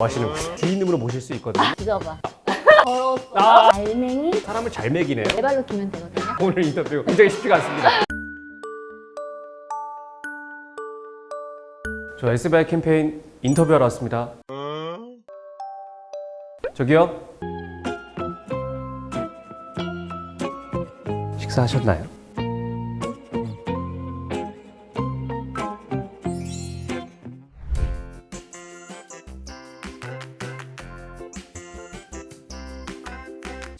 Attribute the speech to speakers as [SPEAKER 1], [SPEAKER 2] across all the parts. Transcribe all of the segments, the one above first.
[SPEAKER 1] 뭐 하시는 거예요? 주인님으로 모실 수 있거든요.
[SPEAKER 2] 뒤져봐. 더러웠어.
[SPEAKER 1] 아.
[SPEAKER 2] 알맹이
[SPEAKER 1] 사람을 잘 먹이네요.
[SPEAKER 2] 네 발로 기면 되거든요.
[SPEAKER 1] 오늘 인터뷰 굉장히 쉽지가 않습니다. 저 SBI 캠페인 인터뷰하러 왔습니다. 저기요? 식사하셨나요?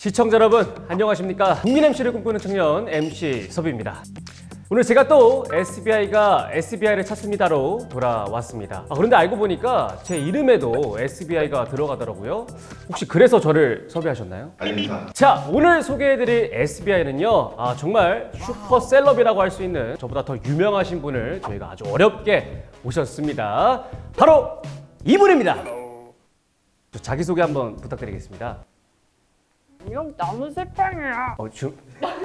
[SPEAKER 1] 시청자 여러분 안녕하십니까? 국민 MC를 꿈꾸는 청년 MC 섭입니다. 오늘 제가 또 SBI가 SBI를 찾습니다로 돌아왔습니다. 아, 그런데 알고 보니까 제 이름에도 SBI가 들어가더라고요. 혹시 그래서 저를 섭외하셨나요?
[SPEAKER 3] 아닙니다.
[SPEAKER 1] 자 오늘 소개해드릴 SBI는요 아, 정말 슈퍼셀럽이라고 할 수 있는 저보다 더 유명하신 분을 저희가 아주 어렵게 모셨습니다. 바로 이분입니다. 저 자기소개 한번 부탁드리겠습니다
[SPEAKER 2] 이건 너무 새빵이야.
[SPEAKER 1] 어, 지금,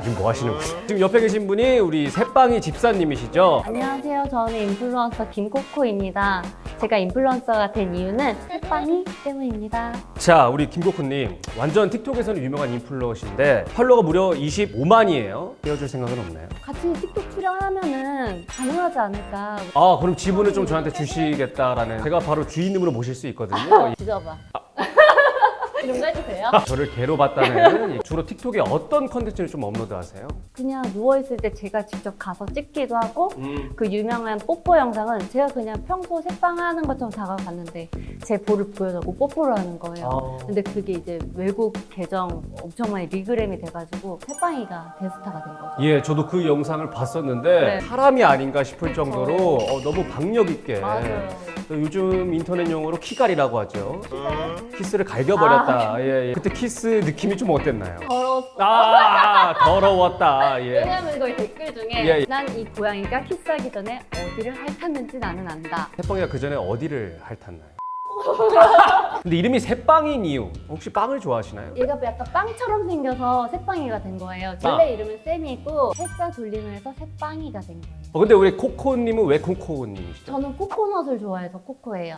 [SPEAKER 1] 지금 뭐 하시는 거예요? 지금 옆에 계신 분이 우리 새빵이 집사님이시죠?
[SPEAKER 2] 안녕하세요. 저는 인플루언서 김코코입니다. 제가 인플루언서가 된 이유는 새빵이 때문입니다.
[SPEAKER 1] 자, 우리 김고쿠님 완전 틱톡에서는 유명한 인플루언서신데 팔로워가 무려 25만이에요. 떼어줄 생각은 없나요?
[SPEAKER 2] 같이 틱톡 출연하면은 가능하지 않을까.
[SPEAKER 1] 아, 그럼 지분을 좀 저한테 주시겠다라는 제가 바로 주인님으로 모실 수 있거든요.
[SPEAKER 2] 뒤져봐. 이런 거 해도 돼요?
[SPEAKER 1] 저를 개로 봤다는 주로 틱톡에 어떤 컨텐츠를 좀 업로드하세요?
[SPEAKER 2] 그냥 누워있을 때 제가 직접 가서 찍기도 하고
[SPEAKER 1] 음.
[SPEAKER 2] 그 유명한 뽀뽀 영상은 제가 그냥 평소 새빵하는 것처럼 다가갔는데 제 볼을 보여주고 뽀뽀를 하는 거예요.
[SPEAKER 1] 아.
[SPEAKER 2] 근데 그게 이제 외국 계정 엄청 많이 리그램이 돼가지고 새빵이가 대스타가 된 거죠.
[SPEAKER 1] 예, 저도 그 영상을 봤었는데
[SPEAKER 2] 네.
[SPEAKER 1] 사람이 아닌가 싶을 정도로 어, 너무 박력 있게
[SPEAKER 2] 맞아요.
[SPEAKER 1] 또 요즘 인터넷 용어로 키갈이라고 하죠. 키스를 갈겨버렸다. 예, 예. 그때 키스 느낌이 좀 어땠나요?
[SPEAKER 2] 더러웠어.
[SPEAKER 1] 아, 더러웠다. 예.
[SPEAKER 2] 왜냐면 거기 댓글 중에
[SPEAKER 1] 예, 예.
[SPEAKER 2] 난 이 고양이가 키스하기 전에 어디를 핥았는지 나는 안다.
[SPEAKER 1] 새빵이가 그 전에 어디를 핥았나요? 근데 이름이 새빵인 이유 혹시 빵을 좋아하시나요?
[SPEAKER 2] 얘가 약간 빵처럼 생겨서 새빵이가 된 거예요.
[SPEAKER 1] 빵.
[SPEAKER 2] 원래 이름은 쌤이고 세자 돌림을 해서 새빵이가 된 거예요.
[SPEAKER 1] 어, 근데 우리 코코님은 왜 코코님이시죠?
[SPEAKER 2] 저는 코코넛을 좋아해서 코코예요.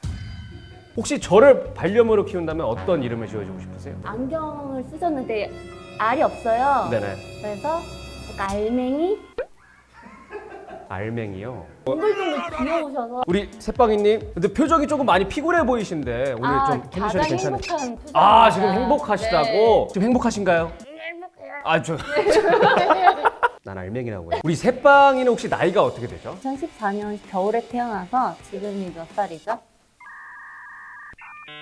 [SPEAKER 1] 혹시 저를 반려묘로 키운다면 어떤 이름을 지어주고 싶으세요?
[SPEAKER 2] 안경을 쓰셨는데 알이 없어요.
[SPEAKER 1] 네네.
[SPEAKER 2] 그래서 약간 알맹이?
[SPEAKER 1] 알맹이요.
[SPEAKER 2] 동글동글 귀여우셔서
[SPEAKER 1] 우리 새빵이님, 근데 표정이 조금 많이 피곤해 보이신데 오늘
[SPEAKER 2] 아,
[SPEAKER 1] 좀 컨디션이
[SPEAKER 2] 가장
[SPEAKER 1] 괜찮으세요?
[SPEAKER 2] 행복한 표정.
[SPEAKER 1] 아 지금 행복하시다고?
[SPEAKER 2] 네.
[SPEAKER 1] 지금 행복하신가요? 아 저. 난 알맹이라고 해. 우리 새빵이는 혹시 나이가 어떻게 되죠?
[SPEAKER 2] 2014년 겨울에 태어나서 지금이 몇 살이죠?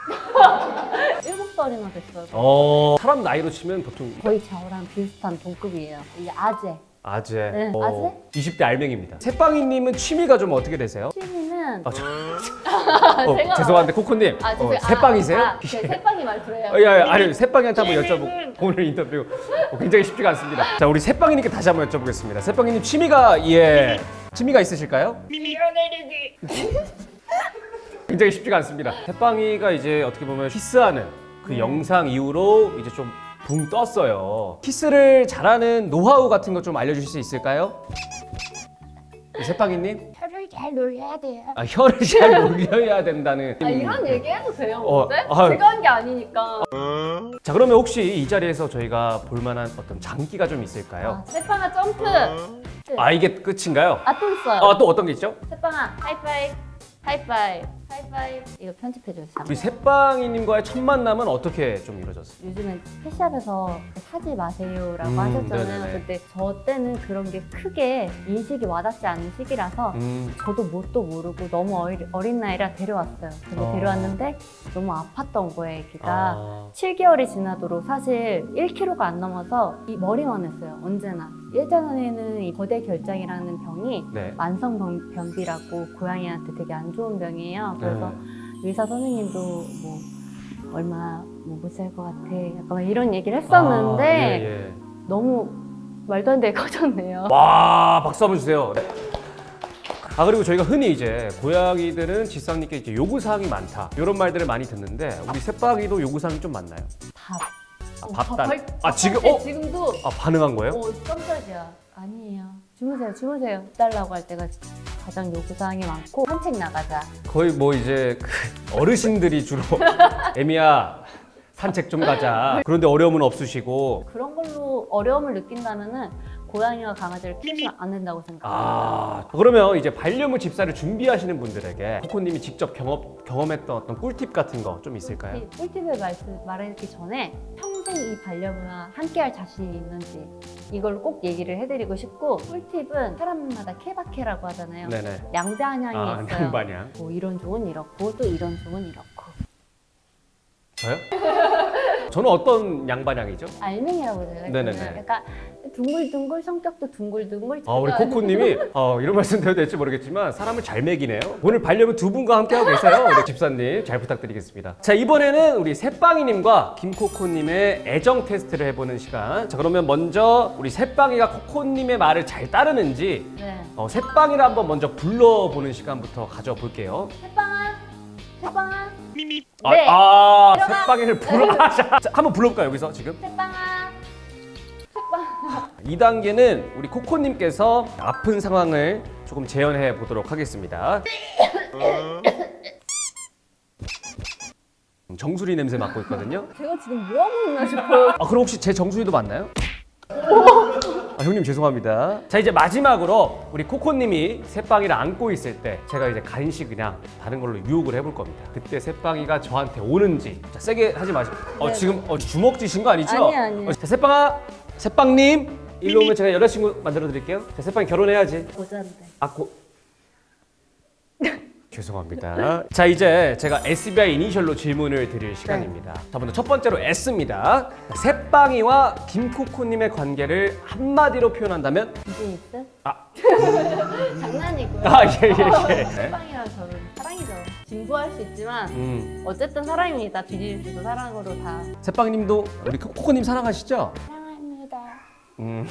[SPEAKER 2] 일곱 살이나 됐어요.
[SPEAKER 1] 어 사람 나이로 치면 보통
[SPEAKER 2] 거의 저랑 비슷한 동급이에요. 이게 아재.
[SPEAKER 1] 아재.
[SPEAKER 2] 네, 아재?
[SPEAKER 1] 20대 알맹입니다. 새빵이님은 취미가 좀 어떻게 되세요?
[SPEAKER 2] 취미는
[SPEAKER 1] 아, 저, 어, 죄송한데 코코님,
[SPEAKER 2] 아,
[SPEAKER 1] 어,
[SPEAKER 2] 죄송해요.
[SPEAKER 1] 새빵이세요?
[SPEAKER 2] 아, 아, 제 새빵이 말 들어요.
[SPEAKER 1] 어, 야, 야, 아니 새빵이한테 한번 여쭤보고 오늘 인터뷰 어, 굉장히 쉽지가 않습니다. 자 우리 새빵이님께 다시 한번 여쭤보겠습니다. 새빵이님 취미가 예 취미가 있으실까요? 굉장히 쉽지가 않습니다. 새빵이가 이제 어떻게 보면 키스하는 그
[SPEAKER 2] 네.
[SPEAKER 1] 영상 이후로 이제 좀 붕 떴어요. 키스를 잘하는 노하우 같은 거 좀 알려주실 수 있을까요? 네, 새빵이님?
[SPEAKER 2] 혀를 잘 놀려야 돼요.
[SPEAKER 1] 아, 혀를 잘 놀려야 된다는.
[SPEAKER 2] 아, 이런 얘기 해도 돼요,
[SPEAKER 1] 어,
[SPEAKER 2] 근데?
[SPEAKER 1] 아.
[SPEAKER 2] 제가 한 게 아니니까.
[SPEAKER 1] 자 그러면 혹시 이 자리에서 저희가 볼만한 어떤 장기가 좀 있을까요?
[SPEAKER 2] 아, 새빵아 점프!
[SPEAKER 1] 아 이게 끝인가요?
[SPEAKER 2] 아, 또 있어요.
[SPEAKER 1] 아 또 어떤 게 있죠?
[SPEAKER 2] 새빵아, 하이파이브. 하이파이브. 하이파이브. 이거 편집해줘요.
[SPEAKER 1] 우리 새빵이님과의 첫 만남은 어떻게 좀 이루어졌어요?
[SPEAKER 2] 요즘엔 펫샵에서 사지 마세요라고
[SPEAKER 1] 음,
[SPEAKER 2] 하셨잖아요.
[SPEAKER 1] 네네네.
[SPEAKER 2] 근데 저 때는 그런 게 크게 인식이 와닿지 않은 시기라서
[SPEAKER 1] 음,
[SPEAKER 2] 저도 뭣도 모르고 너무 어리, 어린 나이라 데려왔어요. 근데
[SPEAKER 1] 어.
[SPEAKER 2] 데려왔는데 너무 아팠던 거예요, 애기가.
[SPEAKER 1] 아,
[SPEAKER 2] 7개월이 지나도록 사실 1kg가 안 넘어서 이 머리만 했어요, 언제나. 예전에는 이 거대 결장이라는 병이
[SPEAKER 1] 네.
[SPEAKER 2] 만성변비라고 고양이한테 되게 안 좋은 병이에요. 그래서
[SPEAKER 1] 네.
[SPEAKER 2] 의사 선생님도 뭐 얼마 뭐못살것 같아. 약간 이런 얘기를 했었는데
[SPEAKER 1] 아, 예, 예.
[SPEAKER 2] 너무 말도 안 되게 커졌네요.
[SPEAKER 1] 와 박수 한번 주세요. 네. 아 그리고 저희가 흔히 이제 고양이들은 지상님께 이제 요구 사항이 많다 이런 말들을 많이 듣는데 우리 새빵이도 요구 사항이 좀 많나요?
[SPEAKER 2] 밥.
[SPEAKER 1] 아,
[SPEAKER 2] 어,
[SPEAKER 1] 밥단.
[SPEAKER 2] 밥- 아밥
[SPEAKER 1] 지금
[SPEAKER 2] 할 때
[SPEAKER 1] 어?
[SPEAKER 2] 지금도
[SPEAKER 1] 아 반응한 거예요?
[SPEAKER 2] 어 깜짝이야. 아니에요. 주무세요, 주무세요. 달라고 할 때가 가장 요구사항이 많고 산책 나가자.
[SPEAKER 1] 거의 뭐 이제 그 어르신들이 주로 에미야 산책 좀 가자. 그런데 어려움은 없으시고
[SPEAKER 2] 그런 걸로 어려움을 느낀다면은 고양이와 강아지를 키우면 안 된다고 생각합니다.
[SPEAKER 1] 아 그러면 이제 반려묘 집사를 준비하시는 분들에게 코코님이 직접 경험 경험했던 어떤 꿀팁 같은 거 좀 있을까요?
[SPEAKER 2] 이 꿀팁을 말씀, 말하기 전에 평생 이 반려묘와 함께할 자신이 있는지 이걸 꼭 얘기를 해드리고 싶고 꿀팁은 사람마다 케바케라고 하잖아요.
[SPEAKER 1] 네네.
[SPEAKER 2] 양자한양이
[SPEAKER 1] 아
[SPEAKER 2] 있어요.
[SPEAKER 1] 양반이야.
[SPEAKER 2] 뭐 이런 종은 이렇고 또 이런 종은 이렇고
[SPEAKER 1] 저요? 저는 어떤 양반양이죠?
[SPEAKER 2] 알맹이라고 해요.
[SPEAKER 1] 네네네.
[SPEAKER 2] 약간 둥글둥글 성격도 둥글둥글.
[SPEAKER 1] 아 우리 코코님이 어, 이런 말씀 드려도 될지 모르겠지만 사람을 잘 먹이네요. 오늘 반려묘 두 분과 함께 하고 계세요. 우리 집사님 잘 부탁드리겠습니다. 자 이번에는 우리 새빵이님과 김코코님의 애정 테스트를 해보는 시간. 자 그러면 먼저 우리 새빵이가 코코님의 말을 잘 따르는지
[SPEAKER 2] 네.
[SPEAKER 1] 어, 새빵이를 한번 먼저 불러보는 시간부터 가져볼게요.
[SPEAKER 2] 새빵아, 새빵아,
[SPEAKER 1] 아,
[SPEAKER 2] 네.
[SPEAKER 1] 아
[SPEAKER 2] 들어가.
[SPEAKER 1] 새빵이를 불러. 아, 자, 자, 한번 불러볼까요 여기서 지금?
[SPEAKER 2] 새빵아, 새빵.
[SPEAKER 1] 2단계는 우리 코코님께서 아픈 상황을 조금 재현해 보도록 하겠습니다. 정수리 냄새 맡고 있거든요.
[SPEAKER 2] 제가 지금 뭐 하고 있나 싶어요.
[SPEAKER 1] 아 그럼 혹시 제 정수리도 맞나요? 아, 형님 죄송합니다. 자 이제 마지막으로 우리 코코님이 새빵이를 안고 있을 때 제가 이제 간식 그냥 다른 걸로 유혹을 해볼 겁니다. 그때 새빵이가 저한테 오는지 자 세게 하지 마시고 어
[SPEAKER 2] 네.
[SPEAKER 1] 지금 어, 주먹 쥐신 거 아니죠?
[SPEAKER 2] 아니에요, 아니에요.
[SPEAKER 1] 어, 자, 새빵아 새빵님 일로 오면 제가 여자친구 만들어 드릴게요. 자 새빵이 결혼해야지.
[SPEAKER 2] 보자는데.
[SPEAKER 1] 아 고... 죄송합니다. 자 이제 제가 SBI 이니셜로 질문을 드릴 시간입니다. 자 먼저 첫 번째로 S입니다. 새빵이와 김코코님의 관계를 한마디로 표현한다면
[SPEAKER 2] 비즈니스?
[SPEAKER 1] 아.
[SPEAKER 2] 장난이고요.
[SPEAKER 1] 아 예 예예. 네.
[SPEAKER 2] 새빵이랑 저는 사랑이죠. 진부할 수 있지만
[SPEAKER 1] 음
[SPEAKER 2] 어쨌든 사랑입니다. 비즈니스도 사랑으로 다.
[SPEAKER 1] 새빵님도 우리 코- 코코님 사랑하시죠?
[SPEAKER 2] 사랑합니다.
[SPEAKER 1] 음.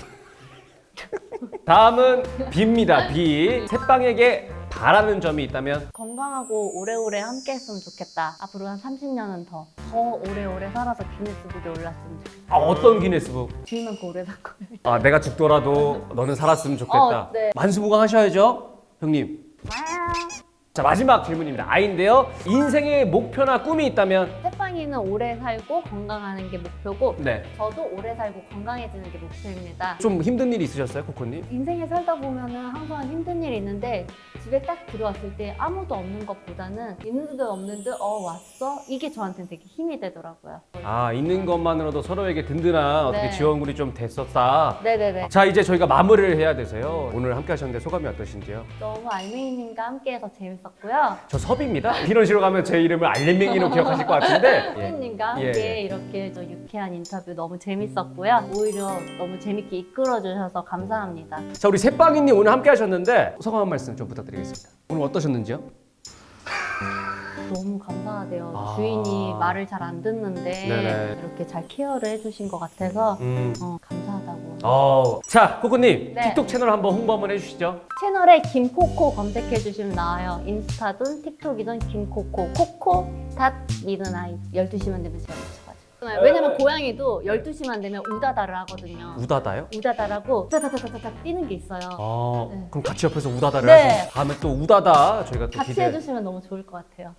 [SPEAKER 1] 다음은 B입니다. B. 새빵에게 바라는 점이 있다면
[SPEAKER 2] 건강하고 오래오래 함께 했으면 좋겠다. 앞으로 한 30년은 더. 더 오래오래 살아서 기네스북에 올랐으면 좋겠다.
[SPEAKER 1] 아 어떤 기네스북?
[SPEAKER 2] 많고 오래 살 거예요.
[SPEAKER 1] 아 내가 죽더라도 너는 살았으면 좋겠다.
[SPEAKER 2] 어, 네.
[SPEAKER 1] 만수무강하셔야죠, 형님. 자 마지막 질문입니다. 아인데요. 인생의 목표나 꿈이 있다면
[SPEAKER 2] 새빵이는 오래 살고 건강하는 게 목표고
[SPEAKER 1] 네.
[SPEAKER 2] 저도 오래 살고 건강해지는 게 목표입니다.
[SPEAKER 1] 좀 힘든 일 있으셨어요, 코코님?
[SPEAKER 2] 인생에 살다 보면은 항상 힘든 일이 있는데 집에 딱 들어왔을 때 아무도 없는 것보다는 있는 듯 없는 듯 어 왔어 이게 저한테는 되게 힘이 되더라고요.
[SPEAKER 1] 아 있는 것만으로도 서로에게 든든한 어떻게
[SPEAKER 2] 네.
[SPEAKER 1] 지원군이 좀 됐었다.
[SPEAKER 2] 네네네.
[SPEAKER 1] 자 이제 저희가 마무리를 해야 돼서요. 오늘 함께 하셨는데 소감이 어떠신지요?
[SPEAKER 2] 너무 알맹이님과 함께해서 재밌었고요.
[SPEAKER 1] 저 섭입니다. 이런 식으로 가면 제 이름을 알레맹이로 기억하실 것 같은데. 예.
[SPEAKER 2] 선생님과 함께
[SPEAKER 1] 예, 예.
[SPEAKER 2] 이렇게 저 유쾌한 인터뷰 너무 재밌었고요. 오히려 너무 재밌게 이끌어 주셔서 감사합니다.
[SPEAKER 1] 자 우리 새빵이님 오늘 함께 하셨는데 소감 한 말씀 좀 부탁드리겠습니다. 오늘 어떠셨는지요?
[SPEAKER 2] 너무 감사하대요.
[SPEAKER 1] 아.
[SPEAKER 2] 주인이 말을 잘 안 듣는데
[SPEAKER 1] 네네.
[SPEAKER 2] 이렇게 잘 케어를 해주신 것 같아서
[SPEAKER 1] 음.
[SPEAKER 2] 어, 감사하다고.
[SPEAKER 1] 어. 자 코코님
[SPEAKER 2] 네.
[SPEAKER 1] 틱톡 채널 한번 홍보 한번 해주시죠.
[SPEAKER 2] 채널에 김코코 검색해 주시면 나와요. 인스타든 틱톡이든 김코코 코코 닷 미드나잇 12시만 되면 제가 미쳐가지고 왜냐면 고양이도 12시만 되면 우다다를 하거든요.
[SPEAKER 1] 우다다요?
[SPEAKER 2] 우다다라고 우다다다다다 뛰는 게 있어요.
[SPEAKER 1] 아
[SPEAKER 2] 네.
[SPEAKER 1] 그럼 같이 옆에서 우다다를
[SPEAKER 2] 네.
[SPEAKER 1] 하시면 다음에 또 우다다 저희가 또
[SPEAKER 2] 같이
[SPEAKER 1] 기대.
[SPEAKER 2] 해주시면 너무 좋을 것 같아요.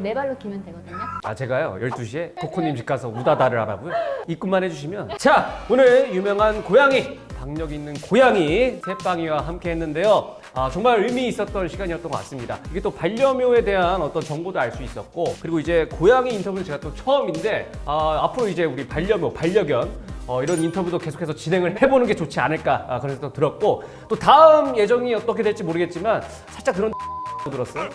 [SPEAKER 2] 네 발로 기면 되거든요.
[SPEAKER 1] 아 제가요 12시에 코코님 집 가서 우다다를 하라고요? 입금만 해주시면 자 오늘 유명한 고양이 박력 있는 고양이 새빵이와 함께 했는데요 아 정말 의미 있었던 시간이었던 것 같습니다 이게 또 반려묘에 대한 어떤 정보도 알 수 있었고 그리고 이제 고양이 인터뷰는 제가 또 처음인데 아, 앞으로 이제 우리 반려묘 반려견 어, 이런 인터뷰도 계속해서 진행을 해보는 게 좋지 않을까 아, 그래서 또 들었고 또 다음 예정이 어떻게 될지 모르겠지만 살짝 그런 들었어요?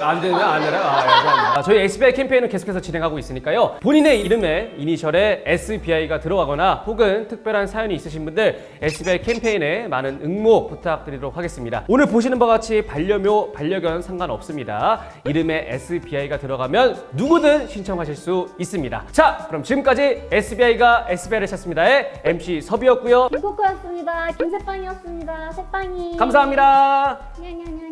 [SPEAKER 1] 안 되면 안 되나? 아, 예, 감사합니다. 아, 저희 SBI 캠페인을 계속해서 진행하고 있으니까요. 본인의 이름에 이니셜에 SBI가 들어가거나 혹은 특별한 사연이 있으신 분들 SBI 캠페인에 많은 응모 부탁드리도록 하겠습니다. 오늘 보시는 바와 같이 반려묘, 반려견 상관없습니다. 이름에 SBI가 들어가면 누구든 신청하실 수 있습니다. 자, 그럼 지금까지 SBI가 SBI를 찾습니다의 MC 섭이었고요.
[SPEAKER 2] 김코코였습니다. 김새빵이었습니다. 새빵이.
[SPEAKER 1] 감사합니다.
[SPEAKER 2] 냐냐냐냐냐.